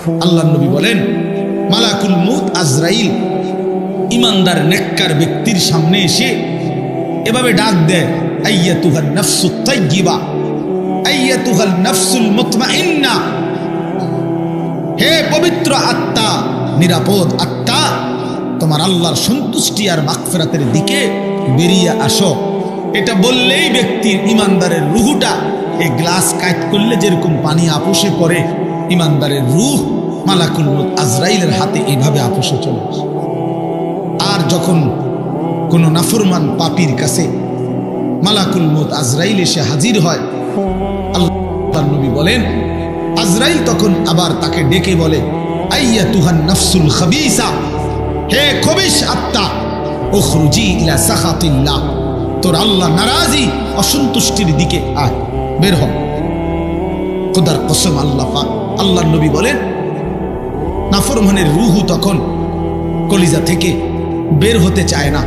আল্লাহ নবী বলেন, মালাকুল মুত আজরাইল। ইমানদার, নেককার ব্যক্তির সামনে এসে এভাবে ডাক দেয় আইয়া তুহার নফসু তাইয়িবা আইয়া তুহাল নফসুল মুতমাইন্না। হে পবিত্র আত্মা, নিরাপদ আত্মা, তোমার আল্লাহর সন্তুষ্টি আর মাগফিরাতের দিকে বেরিয়ে আসো। এটা বললেই ব্যক্তির ইমানদারের রুহুটা এই গ্লাস কাট করলে যেরকম পানি আপুষে পড়ে। ইমানদারের রুহ মালাকুল আজরাইলের হাতে এইভাবে আপুষে চলে আসে। আর যখন কোনো নাফরমান পাপির কাছে মালাকুল মউত আজরাইল এসে হাজির হয় আল্লাহ নবী বলেন, আজরাইল তখন আবার তাকে ডেকে বলে, আইয়া তুহান খাবিসা, হে খবিস আত্মা ওখরুজি ইলা সাখাতিল্লাহ, তোর আল্লাহ নারাজি, অসন্তুষ্টির দিকে আয়, বের হ। কসম আল্লাহ পাক আল্লাহ নবী বলেন, নাফরমানের রুহু তখন কলিজা থেকে বের হতে চায় না।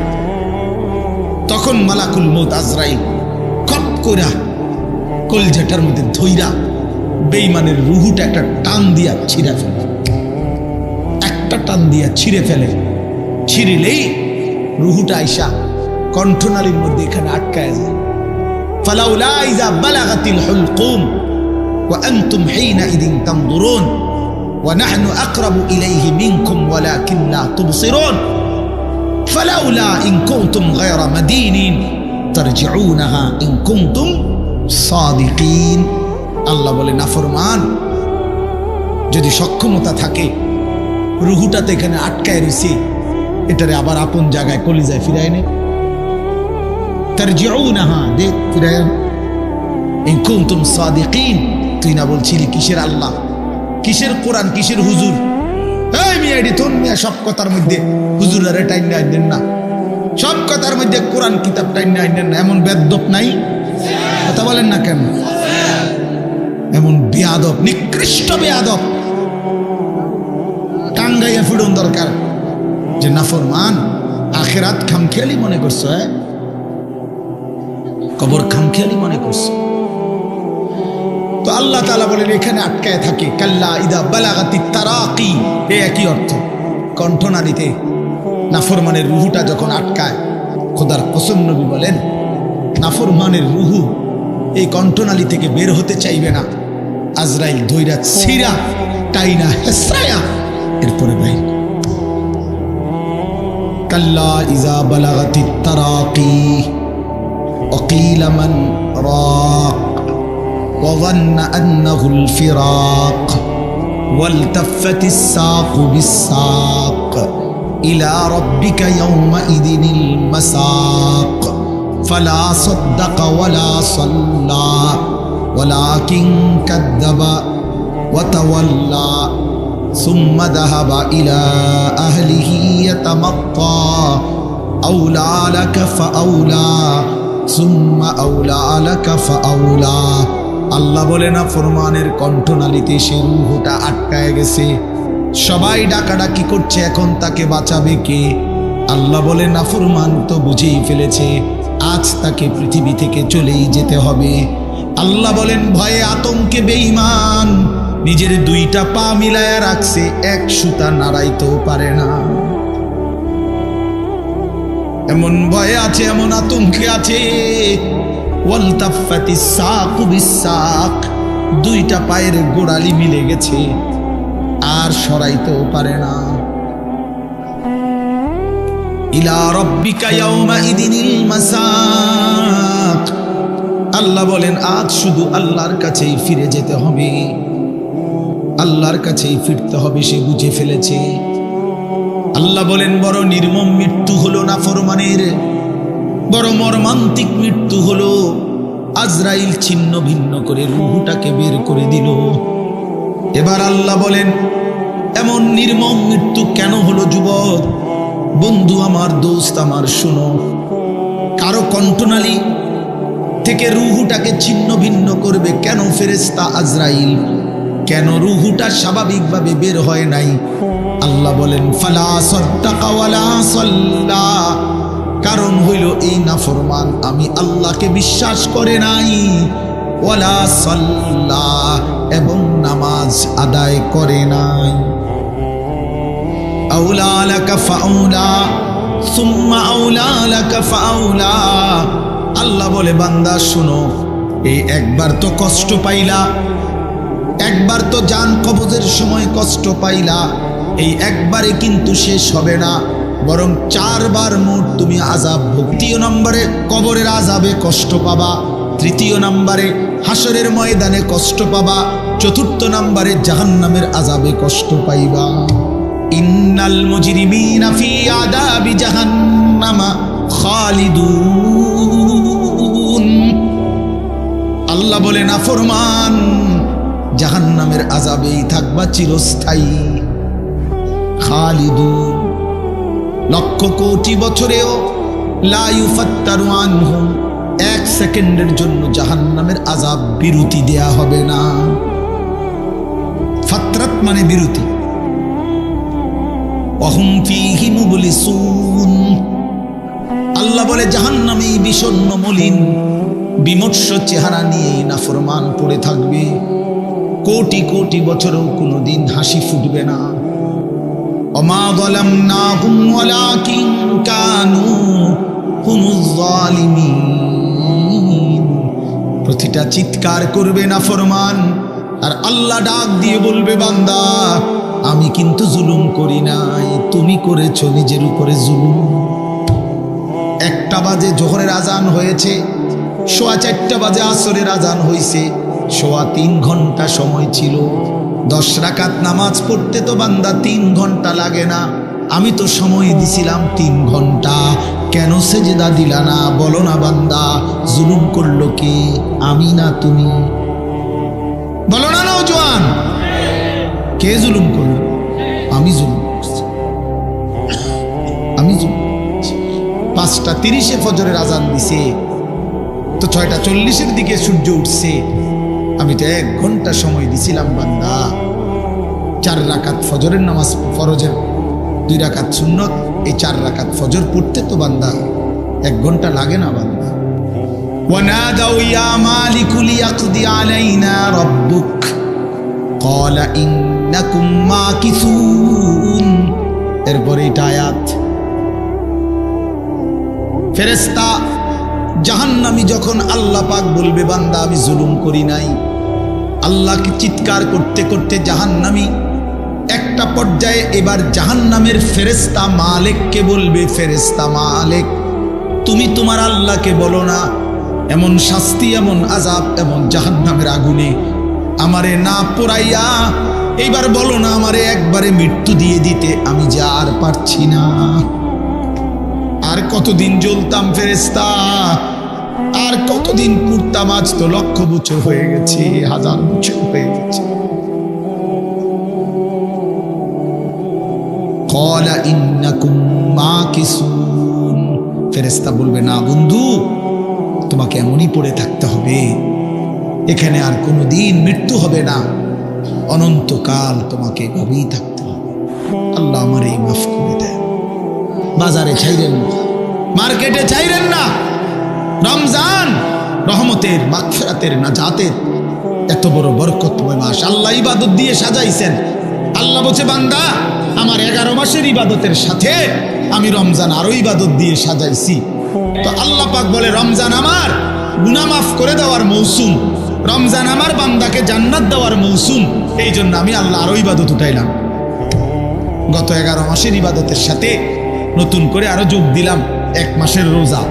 তখন মালাকুল মৌত আজরাইল কপ কইরা কলজাটার মধ্যে ধইরা বেইমানের রুহুটা একটা টান দিয়া ছিঁড়ে ফেলে। একটা টান দিয়া ছিঁড়ে ফেলে। ছিঁড়িলেই রুহুটা আইসা কণ্ঠনালীর মধ্যে এখানে আটকায় যায়। ফালাউলা ইজা বালাগাতিল হুলকুম وأنتم حينئذ تنظرون ونحن أقرب إليه منكم ولكن لا تبصرون فلولا إن كنتم غير مدينين ترجعونها إن كنتم صادقين আল্লাহ বলে নাফরমান যদি সক্ষমতা থাকে রুহুটাতে এখানে আটকায় রয়েছে এটারে আবার আপন জায়গায় কলিজায় ফিরায় নে তার জিও না হা দে ফিরায় আন। ইন কুনতুম সাদিকিন তুই না বলছিলি, কিসের আল্লাহ? কিসের কোরআন, কিসের হুজুর? এই মিয়া এডি, তোর মিয়া সব কথার মধ্যে হুজুর আরে টাইম আইনেন না। সব কথার মধ্যে কোরআন কিতাব টাইম আইনেন না। এমন বেদ্যপ নাই? কথা বলেন না কেন? এমন বেয়াদব, নিকৃষ্ট বেয়াদব। টাঙ্গাইয়া ফিরুন দরকার। যে নাফরমান, আখেরাত খামখেয়ালি মনে করছ হ্যাঁ? কবর খামখেয়ালি মনে করছ। আল্লাহ তালা বলেন, এখানে আটকায় থাকে। কাল্লা ইদা বালাগাতি তারাকি এ একই অর্থ। কণ্ঠনালীতে নাফরমানের রুহুটা যখন আটকায়, খোদার কসম নবী বলেন, নাফরমানের রুহু এই কণ্ঠনালী থেকে বের হতে চাইবে না। আজরাইল ধৈরা সিরা টাইনা হেসরায়া। এরপরে ভাই কাল্লা ইজা বালাগাতি তারাকি অকিলামান রাক وظن أنه الفراق والتفت الساق بالساق إلى ربك يومئذ المساق. فلا صدق ولا صلى ولكن كذب وتولى ثم ذهب إلى أهله يتمطى. أولى لك فأولى ثم أولى لك فأولى. আল্লাহ বলে না, ফরমানের কণ্ঠনালীতে সে রুহুটা আটকায় গেছে। সবাই ডাকাডাকি করছে, এখন তাকে বাঁচাবে কে? আল্লাহ বলে না, ফরমান তো বুঝেই ফেলেছে, আজ তাকে পৃথিবী থেকে চলেই যেতে হবে। আল্লাহ বলেন, ভয়ে আতঙ্কে বেঈমান, নিজের দুইটা পা মিলায়া রাখছে, এক সুতা নাড়াইতেও পারে না। এমন ভয়ে আছে, এমন আতঙ্কে আছে ওয়ালতাফাতি সাকু বিসাক। দুইটা পায়ের গোড়ালি মিলে গেছে। আর সরাইতেও পারে না। ইলা রব্বিকা ইয়াউমা ইদিনিল মাসাক। আল্লাহ বলেন, আজ শুধু আল্লাহর কাছেই ফিরে যেতে হবে। আল্লাহর কাছেই ফিরতে হবে, সে বুঝে ফেলেছে। আল্লাহ বলেন, বড় নির্মম মৃত্যু হলো না ফরমানের বড় মর্মান্তিক মৃত্যু হলো। আজরাইল ছিন্ন ভিন্ন করে রুহুটাকে বের করে দিল। এবার আল্লাহ বলেন, এমন নির্মম মৃত্যু কেন হলো যুবক? বন্ধু আমার দোস্ত আমার, শুনো। কারও কণ্ঠনালী থেকে রুহুটাকে ছিন্ন ভিন্ন করবে কেন ফেরেস্তা আজরাইল? কেন রুহুটা স্বাভাবিকভাবে বের হয় নাই? আল্লাহ বলেন, ফালা সদ্দাকা ওয়ালা সাল্লা। কারণ হইল এই নাফরমান, আমি আল্লাহকে বিশ্বাস করে নাই। ওয়ালা সাল্লাহ, এবং নামাজ আদায় করে নাই। আউলা লাকা ফাউলা, সুম্মা আউলা লাকা ফাউলা। আল্লাহ বলে, বান্দা, শুনো, এই একবার তো কষ্ট পাইলা, একবার তো যান কবজের সময় কষ্ট পাইলা, এই একবারে কিন্তু শেষ হবে না। বরং চারবার মোট তুমি আজাব ভক্তিয় নম্বরে কবরের আজাবে কষ্ট পাবা, তৃতীয় নম্বরে হাসরের ময়দানে কষ্ট পাবা, চতুর্থ নম্বরে জাহান্নামের আজাবে কষ্ট পাইবা। ইন্নাল মুজরিমিনা ফি আদাবি জাহান্নামা খালিদুন। আল্লাহ বলে, না ফরমান জাহান নামের আজাবেই থাকবা চিরস্থায়ী। খালিদুন। লক্ষ কোটি বছরেও লাইফাত্তারু আনহুম। এক সেকেন্ডের জন্য জাহান নামের আজাব বিরতি দেয়া হবে না। ফাত্রাত মানে বিরতি। আল্লাহ বলে, জাহান্নামে বিষণ্ণ মলিন, বিমর্ষ চেহারা নিয়ে নাফরমান পড়ে থাকবে। কোটি কোটি বছরেও কোনোদিন হাসি ফুটবে না। প্রতিটা চিৎকার করবে না ফরমান, আর আল্লাহ ডাক দিয়ে বলবে, বান্দা, আমি কিন্তু জুলুম করি নাই, তুমি করেছ নিজের উপরে জুলুম। একটা বাজে জোহরের আজান হয়েছে, সোয়া চারটা বাজে আসরের আজান হয়েছে সোয়া তিন ঘণ্টা সময় ছিল। দশ রাকাত নামাজ পড়তে তো বান্দা তিন ঘণ্টা লাগে না। আমি তো সময় দিছিলাম তিন ঘণ্টা। কেন সেজেদা দিলা না? বলো না বান্দা, জুলুম করল কে? আমি না তুমি। বলো না নৌজওয়ান কে জুলুম করল? আমি জুলুম করছি। আমি জুলুম। পাঁচটা তিরিশে ফজরের আজান দিছে। তো ছয়টা চল্লিশের দিকে সূর্য উঠছে। আমি তো এক ঘন্টা সময় দিছিলাম বান্দা চার রাকাত ফজরের নামাজ ফরজের দুই রাকাত সুন্নত এই চার রাকাত ফজর পড়তে তো বান্দা এক ঘন্টা লাগে না বান্দা ونادوا يا مالك ليقضي علينا ربك قال إنكم ماكثون এরপরে এটা আয়াত ফেরেস্তা জাহান্নামি যখন আল্লাহ পাক বলবে, বান্দা, আমি জুলুম করি নাই। আল্লাহকে চিৎকার করতে করতে জাহান্নামি একটা পর্যায়ে এবার জাহান্নামের ফেরেস্তা মালেককে বলবে ফেরেস্তা মালেক, তুমি তোমার আল্লাহকে বলো না, এমন শাস্তি, এমন আজাব এমন জাহান্নামের আগুনে আমারে না পোড়াইয়া, এইবার বলো না আমারে একবারে মৃত্যু দিয়ে দিতে, আমি যে আর পারছি না। আর কতদিন জ্বলতাম ফেরেস্তা আর কতদিন পুরতাম আজ তো লক্ষ বছর হয়ে গেছে, হাজার বছর হয়ে গেছে। ফেরেস্তা বলবে, না বন্ধু, তোমাকে এমনই পড়ে থাকতে হবে। এখানে আর কোনো দিন মৃত্যু হবে না। অনন্তকাল তোমাকে এভাবেই থাকতে হবে। আল্লাহ আমার এই মাফ করে দেয় বাজারে চাইলেন না। মার্কেটে চাইলেন না। রমজান রহমতের, মাগফিরাতের নাজাতের এত বড় বরকতময় মাস। আল্লাহ ইবাদত দিয়ে সাজাইছেন। আল্লাহ বলছে, বান্দা, আমার এগারো মাসের ইবাদতের সাথে আমি রমজান আরও ইবাদত দিয়ে সাজাইছি। তো আল্লাহ পাক বলে, রমজান আমার গুনাহ মাফ করে দেওয়ার মৌসুম। রমজান আমার বান্দাকে জান্নাত দেওয়ার মৌসুম। এই জন্য আমি আল্লাহ আরও ইবাদত উঠাইলাম। গত এগারো মাসের ইবাদতের সাথে নতুন করে আরও যোগ দিলাম। এক মাসের রোজা।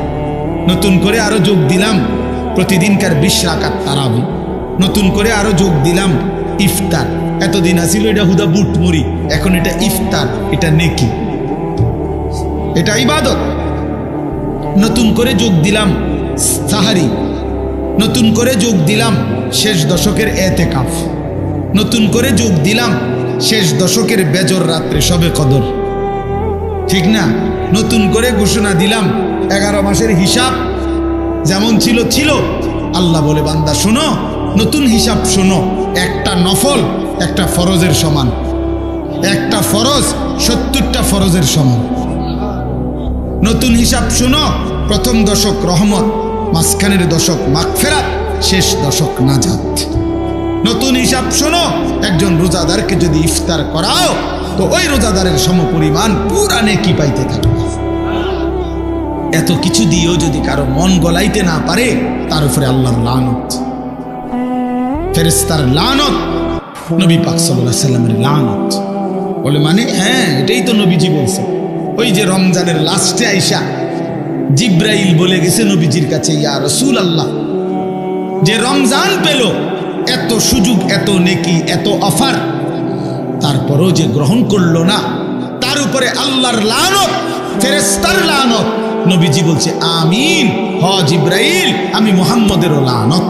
নতুন করে আরও যোগ দিলাম প্রতিদিনকার বিশ রাকাত তারাবি। নতুন করে আরও যোগ দিলাম ইফতার। এতদিন আসিল এটা হুদা বুট মুড়ি, এখন এটা ইফতার, এটা নেকি। এটা ইবাদত। নতুন করে যোগ দিলাম সাহারি। নতুন করে যোগ দিলাম শেষ দশকের এতে কাফ নতুন করে যোগ দিলাম শেষ দশকের বেজর রাত্রে সবে কদর। ঠিক না? নতুন করে ঘোষণা দিলাম। এগারো মাসের হিসাব যেমন ছিল ছিল। আল্লাহ বলে, বান্দা, শোনো, নতুন হিসাব শোনো। একটা নফল, একটা ফরজের সমান। একটা ফরজ, সত্তরটা ফরজের সমান। নতুন হিসাব শোনো, প্রথম দশক রহমত, মাঝখানের দশক মাগফেরাত, শেষ দশক নাজাত। নতুন হিসাব শোনো, একজন রোজাদারকে যদি ইফতার করাও তো ওই রোজাদারের সমপরিমাণ পুরা নেকি পাইতে থাকবে এত কিছু দিয়েও যদি কারও মন গলাইতে না পারে, তার উপরে আল্লাহর লানত। ফেরেস্তার লানত, নবী পাক সাল্লাহ সাল্লামের লানত। বলে মানে হ্যাঁ এটাই তো নবীজি বলছে। ওই যে রমজানের লাস্টে আইসা জিব্রাইল বলে গেছে নবীজির কাছে, ইয়া রসুল আল্লাহ যে রমজান পেল, এত সুযোগ, এত নেকি, এত অফার তারপরও যে গ্রহণ করল না, তার উপরে আল্লাহর লানত ফেরেস্তার লানত। নবীজি বলছে, আমিন হজ ইব্রাহিম আমি মোহাম্মদেরও লানত।